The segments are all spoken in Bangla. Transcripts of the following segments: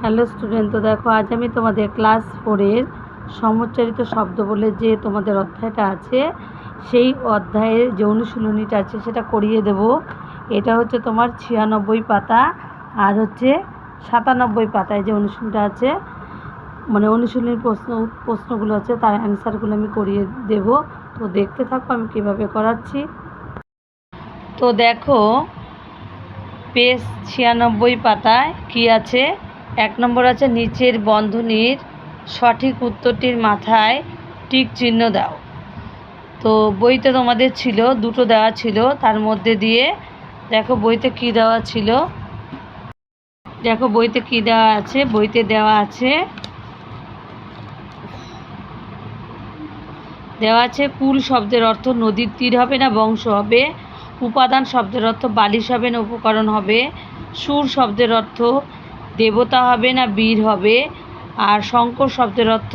হ্যালো স্টুডেন্ট তো দেখো, আজ আমি তোমাদের ক্লাস ফোরের সমচ্চারিত শব্দ বলে যে তোমাদের অধ্যায়টা আছে, সেই অধ্যায়ের যে অনুশীলনীটা আছে সেটা করিয়ে দেব। এটা হচ্ছে তোমার ছিয়ানব্বই পাতা আর হচ্ছে সাতানব্বই পাতায় যে অনুশীলনটা আছে মানে অনুশীলনীর প্রশ্ন, প্রশ্নগুলো আছে তার অ্যান্সারগুলো আমি করিয়ে দেব। তো দেখতে থাকো, আমি কীভাবে করাচ্ছি। তো দেখো পেজ ছিয়ানব্বই পাতায় কি আছে? এক নম্বর আছে, নিচের বন্ধনীর সঠিক উত্তরটির মাথায় টিক চিহ্ন দাও। তো বইতে তোমাদের ছিল, দুটো দেওয়া ছিল, তার মধ্যে দিয়ে দেখো বইতে কি দেওয়া ছিল। দেখো বইতে কি দেওয়া আছে, বইতে দেওয়া আছে দেওয়া আছে, কুল শব্দের অর্থ নদীর তীর হবে না, বংশ হবে। উপাদান শব্দের অর্থ বালিশ হবে না, উপকরণ হবে। সুর শব্দের অর্থ দেবতা হবে না বীর হবে, আর শঙ্কর শব্দের অর্থ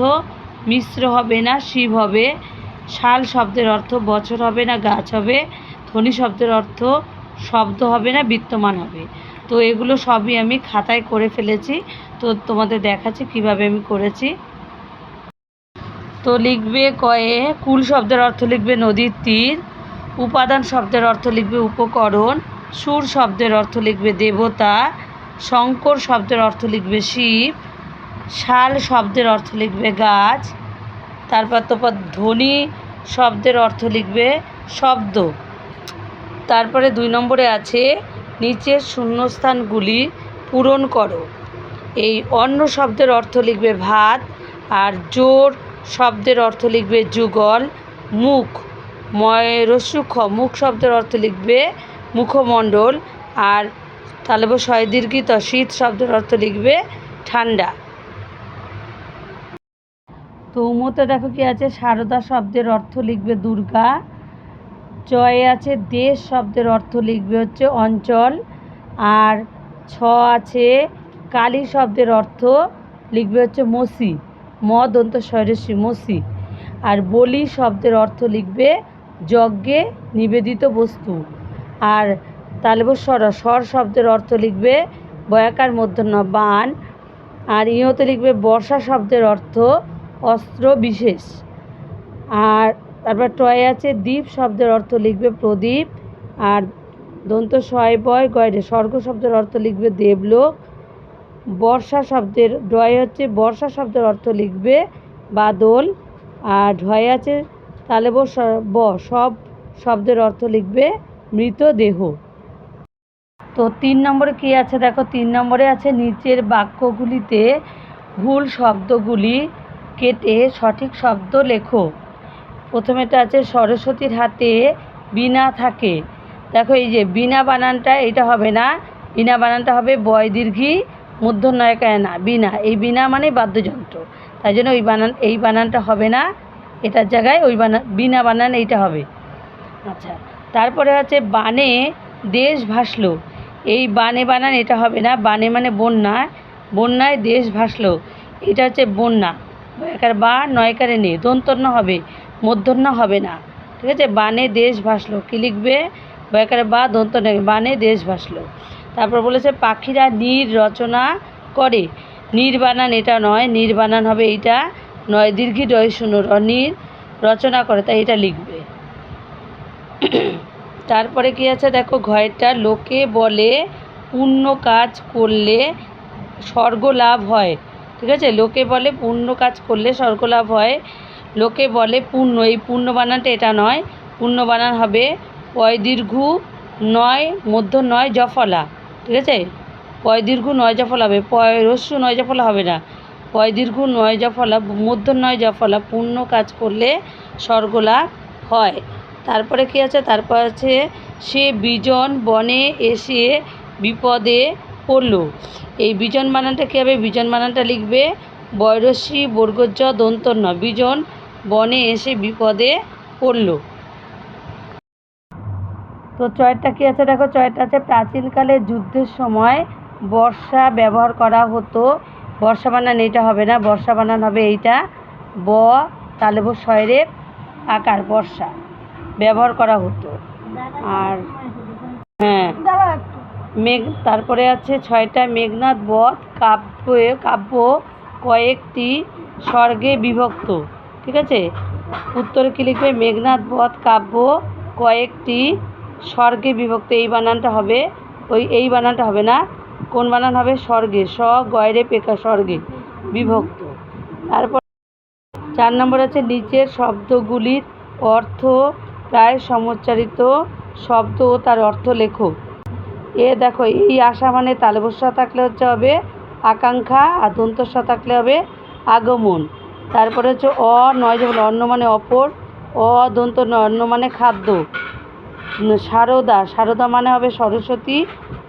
মিশ্র হবে না, শিব হবে, শাল শব্দের অর্থ বছর হবে না, গাছ হবে, ধ্বনি শব্দের অর্থ শব্দ হবে না বিত্তমান হবে। তো এগুলো সবই আমি খাতায় করে ফেলেছি, তো তোমাদের দেখাচ্ছি কীভাবে আমি করেছি। তো লিখবে কয়ে, কুল শব্দের অর্থ লিখবে নদীর তীর, উপাদান শব্দের অর্থ লিখবে উপকরণ, সুর শব্দের অর্থ লিখবে দেবতা শঙ্কর শব্দের অর্থ লিখবে শিব, শাল শব্দের অর্থ লিখবে গাছ, তারপর তারপর ধ্বনি শব্দের অর্থ লিখবে শব্দ। তারপরে দুই নম্বরে আছে, নিচের শূন্যস্থানগুলি পূরণ করো। এই অন্য শব্দের অর্থ লিখবে ভাত আর জোর শব্দের অর্থ লিখবে যুগল, মুখ। ময় রস্যুখ মুখ শব্দের অর্থ লিখবে মুখমণ্ডল আর তাহলে শয় দীর্ঘিত শীত শব্দের অর্থ লিখবে ঠান্ডা। তো উমতে দেখো কি আছে? সারদা শব্দের অর্থ লিখবে দুর্গা। চয়ে আছে দেশ শব্দের অর্থ লিখবে হচ্ছে অঞ্চল। আর ছ আছে কালী শব্দের অর্থ লিখবে হচ্ছে মসি, ম দন্ত শৈরসী মসি। আর বলি শব্দের অর্থ লিখবে যজ্ঞে নিবেদিত বস্তু। আর তালবস্বর স্বর শব্দের অর্থ লিখবে বয়াকার মধ্যন্য বান, আর ইহতে লিখবে বর্ষা শব্দের অর্থ অস্ত্র বিশেষ। আর তারপর টয় আছে, দ্বীপ শব্দের অর্থ লিখবে প্রদীপ, আর দন্ত শয় বয় গয়রে স্বর্গ শব্দের অর্থ লিখবে দেবলোক। বর্ষা শব্দের, ডয় হচ্ছে বর্ষা শব্দের অর্থ লিখবে বাদল, আর ঢয় আছে তাহলে ব, সব শব্দের অর্থ লিখবে মৃতদেহ। তো তিন নম্বরে কী আছে দেখো? তিন নম্বরে আছে নিচের বাক্যগুলিতে ভুল শব্দগুলি কেটে সঠিক শব্দ লেখো। প্রথমেটা আছে সরস্বতীর হাতে বিনা থাকে। দেখো এই যে বিনা বানানটা, এটা হবে না। বিনা বানানটা হবে বয় দীর্ঘি মধ্যনয়কায় না বিনা এই বিনা মানে বাদ্যযন্ত্র। তাই জন্য ওই বানান, এই বানানটা হবে না। এটার জায়গায় ওই বানান বিনা বানান এইটা হবে। আচ্ছা তারপরে হচ্ছে বানে দেশ ভাসলো। এই বানে বানান, এটা হবে না। বানে মানে বন্যা, বন্যায় দেশ ভাসলো। এটা হচ্ছে বন্যা। একার বা, নয়কারে নেই দন্তন্য হবে, মধ্যন্য হবে না। ঠিক আছে? বানে দেশ ভাসলো। কী লিখবে? বয়াকারে বা দন্ত নেবে বানে দেশ ভাসলো। তারপর বলেছে, পাখিরা নীর রচনা করে। নীর বানান এটা নয়, নীর বানান হবে এইটা। নয়, দীর্ঘি ডয় শূন্য নীর রচনা করে। তাই এটা লিখবে। তারপরে কি আছে? দেখো ঘয়টা লোকে বলে পুণ্য কাজ করলে স্বর্গ লাভ হয়। ঠিক আছে? লোকে বলে পুণ্য কাজ করলে স্বর্গ লাভ হয়। লোকে বলে পুণ্য এই পুণ্য বানানটা এটা নয়। পুণ্য বানান হবে পয় দীর্ঘ নয়, মধ্য নয় জফলা। ঠিক আছে? পয় দীর্ঘ নয় জফলা হবে। পয় রস্যু নয় জফলা হবে না। পয় দীর্ঘ নয় জফলা, মধ্য নয় জফলা পুণ্য কাজ করলে স্বর্গ লাভ হয়। তারপরে কী আছে? তারপর আছে, সে বিজন বনে এসে বিপদে পড়ল। এই বিজন বানানটা কী হবে? বিজন বানানটা লিখবে বৈরসী বর্গজ দন্তন্য। বিজন বনে এসে বিপদে পড়ল। তো চয়টা কী আছে? দেখো চয়টা আছে, প্রাচীনকালে যুদ্ধের সময় বর্ষা ব্যবহার করা হতো। বর্ষা বানান এইটা হবে না, বর্ষা বানান হবে এইটা। ব তালেব শয়রে আকার, বর্ষা। ব্যবহার করা হতো। আর হ্যাঁ মেঘ, তারপরে আছে ছয়টা মেঘনাদ বধ, কাব্য কাব্য কয়েকটি স্বর্গে বিভক্ত, ঠিক আছে? উত্তরে কী লিখবে? মেঘনাদ বধ, কাব্য কয়েকটি স্বর্গে বিভক্ত, এই বানানটা হবে, ওই, এই বানানটা হবে না, কোন বানান হবে? স্বর্গে, স, গয়রে পেকা স্বর্গে বিভক্ত। তারপর চার নম্বর আছে, নিচের শব্দগুলির অর্থ প্রায় সমচ্চারিত শব্দ ও তার অর্থ লেখো এ দেখো, এই আশা মানে তালবস্যা থাকলে হচ্ছে হবে আকাঙ্ক্ষা আর দন্তস্ব থাকলে হবে আগমন। তারপরে হচ্ছে অ, নয় যেমন অন্ন মানে অপর, অ, দন্ত ন অন্ন মানে খাদ্য। সারদা সারদা মানে হবে সরস্বতী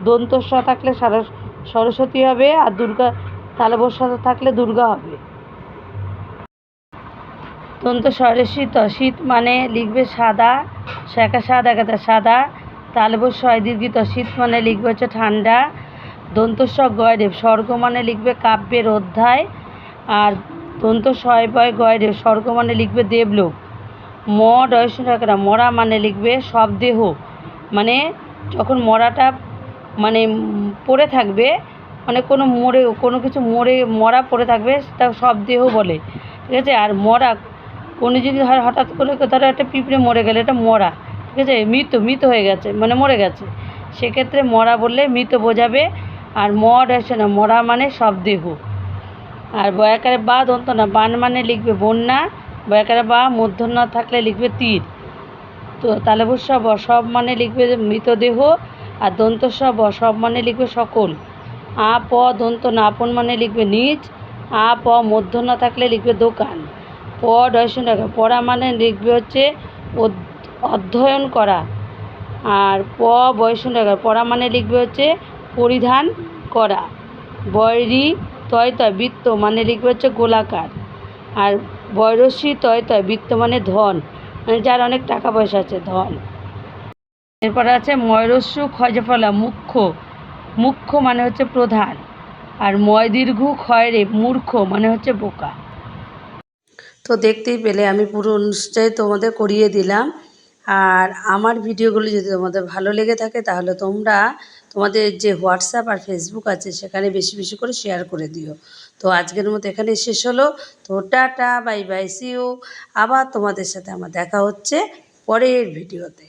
দন্তস্ব থাকলে সারস, সরস্বতী হবে আর দুর্গা, তালবস্য থাকলে দুর্গা হবে। স্বরে শীত শীত মানে লিখবে সাদা, শাখা সাদা একাদা সাদা তালবস ছয় দীর্ঘিত। শীত মানে লিখবে হচ্ছে ঠান্ডা দন্তস্ব গয়রেব স্বর্গ মানে লিখবে কাব্যের অধ্যায়, আর দন্ত ছয় বয় গয়রেব স্বর্গ মানে লিখবে দেবলোক। ম ডয়স একাদা মরা মানে লিখবে সব দেহ মানে যখন মরাটা মানে পড়ে থাকবে মানে কোনো মরে, কোনো কিছু মরে, মরা পড়ে থাকবে তা সব দেহ বলে। ঠিক আছে? আর মরা কোনো যদি হয় হঠাৎ করে ধরো একটা পিঁপড়ে মরে গেলে, এটা মরা, ঠিক আছে? মৃত মৃত হয়ে গেছে মানে মরে গেছে। সেক্ষেত্রে মরা বললে মৃত বোঝাবে, আর মর আসে না, মরা মানে সব দেহ। আর বয়াকারে বা দন্ত না, বান মানে লিখবে বন্যা, বয়াকারে বা মূর্ধন্য থাকলে লিখবে তীর। তো তাহলে সব সব মানে লিখবে মৃতদেহ আর দন্ত সব সব মানে লিখবে সকল। আ, প, দন্ত না আপন মানে লিখবে নিজ আ, প মধ্য না থাকলে লিখবে দোকান। প ডয়সন রাখা। পড়া মানে লিখবে হচ্ছে অধ্যয়ন করা। আর প বয়সন রাখা। পড়া মানে লিখবে হচ্ছে পরিধান করা। বয়রি তয় তয়, বৃত্ত মানে লিখবে হচ্ছে গোলাকার। আর বয়রসী তয় তয়, বৃত্ত মানে ধন। মানে যার অনেক টাকা পয়সা আছে, ধন। এরপরে আছে ময়রস্যু খজফলা মুখ্য। মুখ্য মানে হচ্ছে প্রধান। আর ময় দীর্ঘ ক্ষয়রে মূর্খ মানে হচ্ছে বোকা। তো দেখতেই পেলে, আমি পুরো অনুষ্ঠানটাই তোমাদের করিয়ে দিলাম। আর আমার ভিডিওগুলো যদি তোমাদের ভালো লেগে থাকে, তাহলে তোমরা তোমাদের যে হোয়াটসঅ্যাপ আর ফেসবুক আছে, সেখানে বেশি বেশি করে শেয়ার করে দিও। তো আজকের মতো এখানে শেষ হলো। তো টাটা, বাই বাই সিও আবার তোমাদের সাথে আমার দেখা হচ্ছে পরের ভিডিওতে।